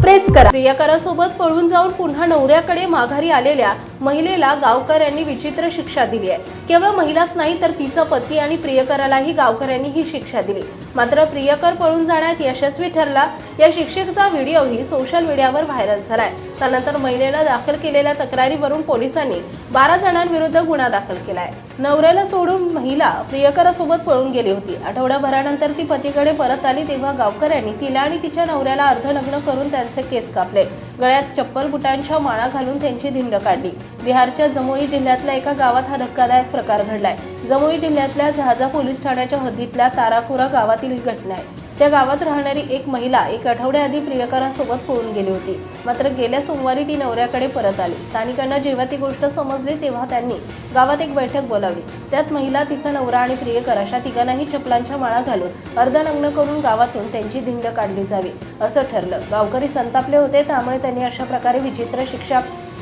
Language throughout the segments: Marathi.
प्रेस करा. प्रियकरासोबत पळून जाऊन पुन्हा नवऱ्याकडे माघारी आलेल्या महिलेला गावकऱ्यांनी विचित्र शिक्षा दिली आहे. केवळ महिलाच नाही तर तिचा पती आणि प्रियकरालाही गावकऱ्यांनी ही शिक्षा दिली. मात्र प्रियकर पळून जाण्यात यशस्वी ठरला. या शिक्षेचा व्हिडिओही सोशल मीडियावर व्हायरल झालाय. त्यानंतर महिलेनं दाखल केलेल्या तक्रारीवरून पोलिसांनी बारा जणांविरुद्ध गुन्हा दाखल केलाय. नवऱ्याला सोडून महिला प्रियकरासोबत पळून गेली होती. आठवड्याभरानंतर ती पतीकडे परत आली तेव्हा गावकऱ्यांनी तिला आणि तिच्या नवऱ्याला अर्धनग्न करून त्यांचे केस कापले. गळ्यात चप्पल बुटांच्या माळा घालून त्यांची धिंड काढली. बिहारच्या जमुई जिल्ह्यातल्या एका गावात हा धक्कादायक प्रकार घडलाय. जमुई जिल्ह्यातल्या जहाजा पोलीस ठाण्याच्या हद्दीतल्या तारापुरा गावातील ही घटना आहे. त्या गावात राहणारी एक महिला एक आठवड्याआधी प्रियकरासोबत पळून गेली होती. मात्र गेल्या सोमवारी ती नवऱ्याकडे परत आली. स्थानिकांना जेव्हा ती गोष्ट समजली तेव्हा त्यांनी गावात एक बैठक बोलावली त्यात महिला तिचा नवरा आणि प्रियकर अशा तिघांनाही चपलांच्या माळा घालून अर्धनग्न करून गावातून त्यांची धिंड काढली जावी असं ठरलं. गावकरी संतापले होते त्यामुळे त्यांनी अशा प्रकारे विचित्र शिक्षा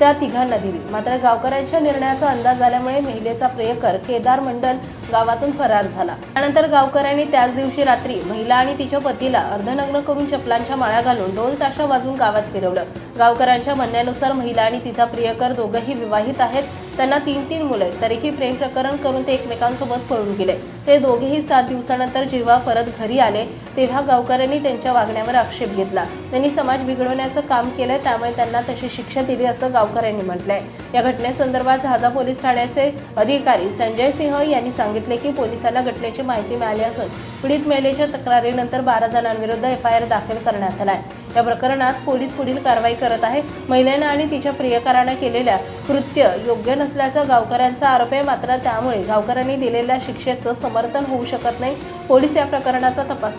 त्या तिघांना दिली. मात्र गावकऱ्यांच्या निर्णयाचा अंदाज आल्यामुळे महिलेचा प्रियकर केदार मंडल गावातून फरार झाला. त्यानंतर गावकऱ्यांनी त्याच दिवशी रात्री महिला आणि तिच्या पतीला अर्धनग्न करून चपलांच्या माळ्या घालून ढोल ताशा वाजून गावात फिरवलं. गावकऱ्यांच्या म्हणण्यानुसार महिला आणि तिचा प्रियकर दोघंही विवाहित आहेत. त्यांना तीन तीन मुलं तरीही प्रेम प्रकरण करून ते एकमेकांसोबत पळून गेले. ते दोघेही सात दिवसानंतर जेव्हा परत घरी आले तेव्हा गावकऱ्यांनी त्यांच्या वागण्यावर आक्षेप घेतला. त्यांनी समाज बिघडवण्याचं काम केलंय त्यामुळे त्यांना तशी शिक्षा दिली असं गावकऱ्यांनी म्हटलंय. या घटनेसंदर्भात जहाजा पोलीस ठाण्याचे अधिकारी संजय सिंह यांनी सांगितले की पोलिसांना घटनेची माहिती मिळाली असून पीडित महिलेच्या तक्रारीनंतर बारा जणांविरुद्ध एफ आय आर दाखल करण्यात आलाय. या प्रकरणात पोलीस पुढील कारवाई करत आहे. महिलेनं आणि तिच्या प्रियकरानं केलेल्या कृत्य योग्य नसल्याचा गावकऱ्यांचा आरोप आहे. मात्र त्यामुळे गावकऱ्यांनी दिलेल्या शिक्षेचं समर्थन होऊ शकत नाही. पोलीस या प्रकरणाचा तपास